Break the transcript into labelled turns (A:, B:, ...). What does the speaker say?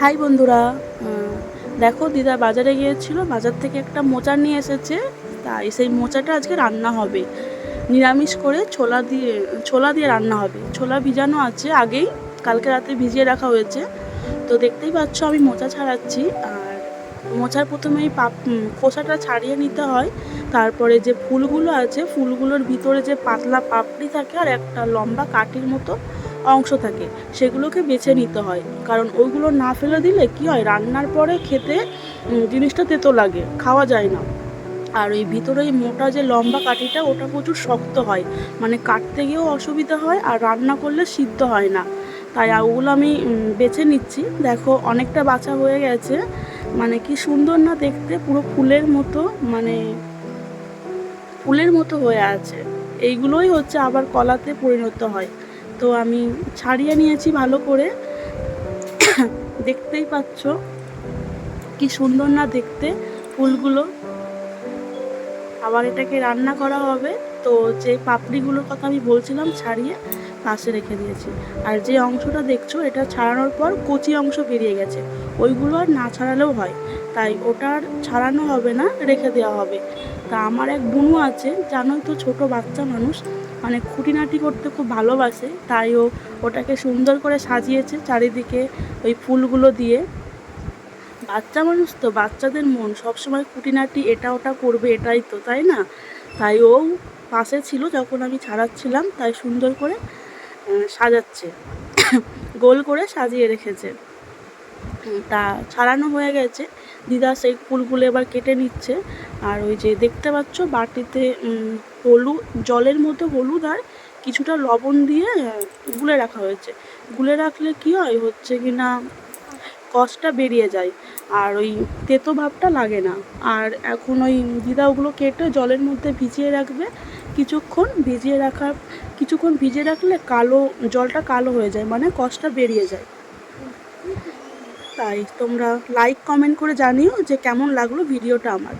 A: High বন্ধুরা দেখো দিদা বাজারে গিয়েছিল, বাজার থেকে একটা মোচা নিয়ে এসেছে, তাই সেই মোচাটা আজকে রান্না হবে। নিরামিষ করে ছোলা দিয়ে ছোলা দিয়ে রান্না হবে। ছোলা ভিজানো আছে আগেই, কালকে রাতে ভিজিয়ে রাখা হয়েছে। তো দেখতেই পাচ্ছ আমি মোচা ছাড়াচ্ছি, আর মোচার প্রথমে এই পাপ খোসাটা ছাড়িয়ে নিতে হয়। তারপরে যে ফুলগুলো আছে, ফুলগুলোর ভিতরে যে পাতলা পাপড়ি থাকে, আর একটা লম্বা কাঠির মতো অংশ থাকে, সেগুলোকে বেছে নিতে হয়। কারণ ওইগুলো না ফেলে দিলে কি হয়? রান্নার পরে খেতে জিনিসটা তেতো লাগে, খাওয়া যায় না। আর ওই ভিতরে ওই মোটা যে লম্বা কাঠিটা, ওটা প্রচুর শক্ত হয়। মানে কাটতে গিয়েও অসুবিধা হয় আর রান্না করলে সিদ্ধ হয় না। তাই ওগুলো আমি বেছে নিচ্ছি। দেখো, অনেকটা বাছা হয়ে গেছে। মানে কি সুন্দর না দেখতে, পুরো ফুলের মতো মানে ফুলের মতো হয়ে আছে। এইগুলোই হচ্ছে আবার কলাতে পরিণত হয়। তো আমি ছাড়িয়ে নিয়েছি ভালো করে। দেখতেই পাচ্ছ কি সুন্দর না দেখতে ফুলগুলো। আবার এটাকে রান্না করা হবে। তো যে পাপড়িগুলোর কথা আমি বলছিলাম ছাড়িয়ে পাশে রেখে দিয়েছি। আর যে অংশটা দেখছ, এটা ছাড়ানোর পর কচি অংশ বেরিয়ে গেছে। ওইগুলো আর না ছাড়ালেও হয়। তাই ওটা আর ছাড়ানো হবে না, রেখে দেওয়া হবে। তা আমার এক বুনু আছে, জানোই তো ছোট বাচ্চা মানুষ মানে খুঁটিনাটি করতে খুব ভালোবাসে, তাই ও ওটাকে সুন্দর করে সাজিয়েছে চারিদিকে ওই ফুলগুলো দিয়ে। বাচ্চা মানুষ তো, বাচ্চাদের মন, সবসময় খুঁটিনাটি এটা ওটা করবে এটাই তো, তাই না? তাই ও পাশে ছিল যখন আমি ছাড়াচ্ছিলাম, তাই সুন্দর করে সাজাচ্ছে, গোল করে সাজিয়ে রেখেছে। তা ছাড়ানো হয়ে গেছে। দিদা সেই ফুলগুলো এবার কেটে নিচ্ছে। আর ওই যে দেখতে পাচ্ছ বাটিতে হলুদ, জলের মধ্যে হলুদ আর কিছুটা লবণ দিয়ে গুলে রাখা হয়েছে। গুলে রাখলে কি হয়? হচ্ছে কি না কষটা বেরিয়ে যায়। আর ওই তেতো ভাবটা লাগে না। আর এখন ওই দিদা ওগুলো কেটে জলের মধ্যে ভিজিয়ে রাখবে। কিছুক্ষণ ভিজিয়ে রাখার, কিছুক্ষণ ভিজিয়ে রাখলে কালো, জলটা কালো হয়ে যায় মানে কষটা বেরিয়ে যায়। তাই তোমরা লাইক কমেন্ট করে জানিও যে কেমন লাগল ভিডিওটা আমার।